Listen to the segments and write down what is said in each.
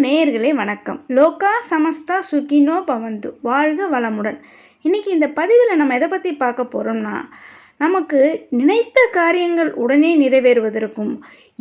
நேயர்களே வணக்கம். லோகா சமஸ்தா சுகினோ பவந்து. வாழ்க வளமுடன். இன்றைக்கி இந்த பதிவில் நம்ம எதை பற்றி பார்க்க போகிறோம்னா நமக்கு நினைத்த காரியங்கள் உடனே நிறைவேறுவதற்கும்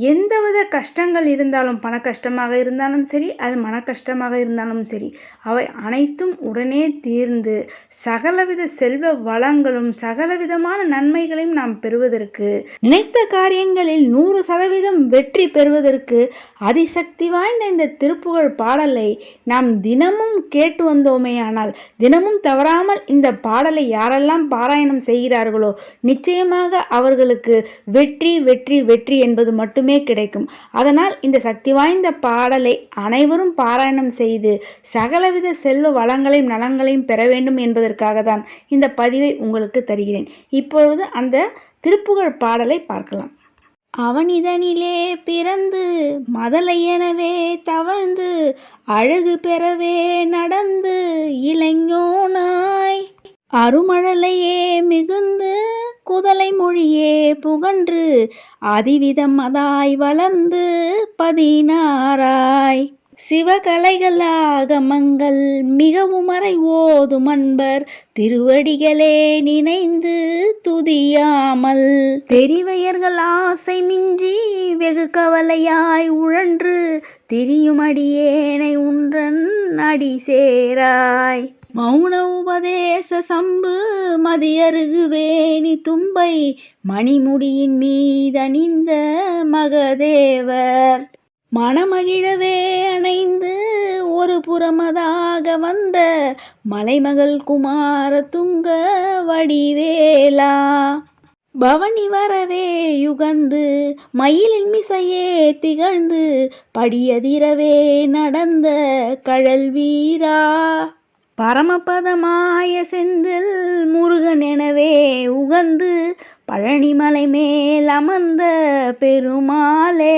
எந்தவித கஷ்டங்கள் இருந்தாலும் பண கஷ்டமாக இருந்தாலும் சரி அது மன கஷ்டமாக இருந்தாலும் சரி அவை அனைத்தும் உடனே தீர்ந்து சகலவித செல்வ வளங்களும் சகலவிதமான நன்மைகளையும் நாம் பெறுவதற்கு நினைத்த காரியங்களில் நூறு சதவீதம் வெற்றி பெறுவதற்கு அதிசக்தி வாய்ந்த இந்த திருப்புகழ் பாடலை நாம் தினமும் கேட்டு வந்தோமே ஆனால் தினமும் தவறாமல் இந்த பாடலை யாரெல்லாம் பாராயணம் செய்கிறார்களோ நிச்சயமாக அவர்களுக்கு வெற்றி வெற்றி வெற்றி என்பது மட்டுமே கிடைக்கும். அதனால் இந்த சக்தி வாய்ந்த பாடலை அனைவரும் பாராயணம் செய்து சகலவித செல்வ வளங்களையும் நலங்களையும் பெற வேண்டும் என்பதற்காக தான் இந்த பதிவை உங்களுக்கு தருகிறேன். இப்பொழுது அந்த திருப்புகழ் பாடலை பார்க்கலாம். அவனிதனிலே பிறந்து மதலை எனவே தவழ்ந்து அழகு பெறவே நடந்து இளைஞோனாய். அருமழலையே மிகுந்து குதலை மொழியே புகன்று அதிவிதம் அதாய் வளர்ந்து பதினாராய் சிவகலைகளாக மங்கள் மிகவும் மறை ஓதும் அன்பர். திருவடிகளே நினைந்து துதியாமல். பெரியவையர்கள் ஆசை மின்றி வெகு கவலையாய் உழன்று திரியும் அடியேனை உன்றன் அடி சேராய். மௌன உபதேச சம்பு மதியருகு வேணி தும்பை மணிமுடியின் மீதணிந்த மகதேவர். மணமகிழவே அணைந்து ஒரு புறமதாக வந்த மலைமகள் குமார துங்க வடிவேலா. பவனி வரவே யுகந்து மயிலின் மிசையே திகழ்ந்து படியதிரவே நடந்த கழல் வீரா. பரமபதமாய செந்தில் முருகன் எனவே உகந்து பழனிமலை மேல் அமர்ந்த பெருமாளே.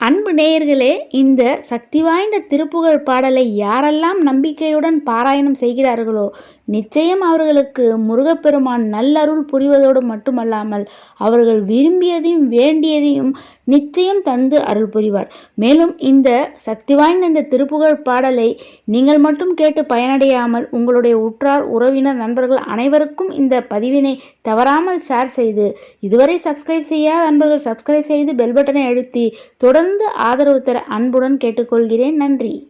அன்பு நேயர்களே இந்த சக்தி வாய்ந்த திருப்புகழ் பாடலை யாரெல்லாம் நம்பிக்கையுடன் பாராயணம் செய்கிறார்களோ நிச்சயம் அவர்களுக்கு முருகப்பெருமான் நல்லருள் புரிவதோடு மட்டுமல்லாமல் அவர்கள் விரும்பியதையும் வேண்டியதையும் நிச்சயம் தந்து அருள் புரிவார். மேலும் இந்த சக்தி வாய்ந்த இந்த திருப்புகழ் பாடலை நீங்கள் மட்டும் கேட்டு பயனடையாமல் உங்களுடைய உற்றார் உறவினர் நண்பர்கள் அனைவருக்கும் இந்த பதிவினை தவறாமல் ஷேர் செய்து இதுவரை சப்ஸ்கிரைப் செய்யாத நண்பர்கள் சப்ஸ்கிரைப் செய்து பெல் பட்டனை அழுத்தி தொடர்ந்து ஆதரவு தர அன்புடன் கேட்டுக்கொள்கிறேன். நன்றி.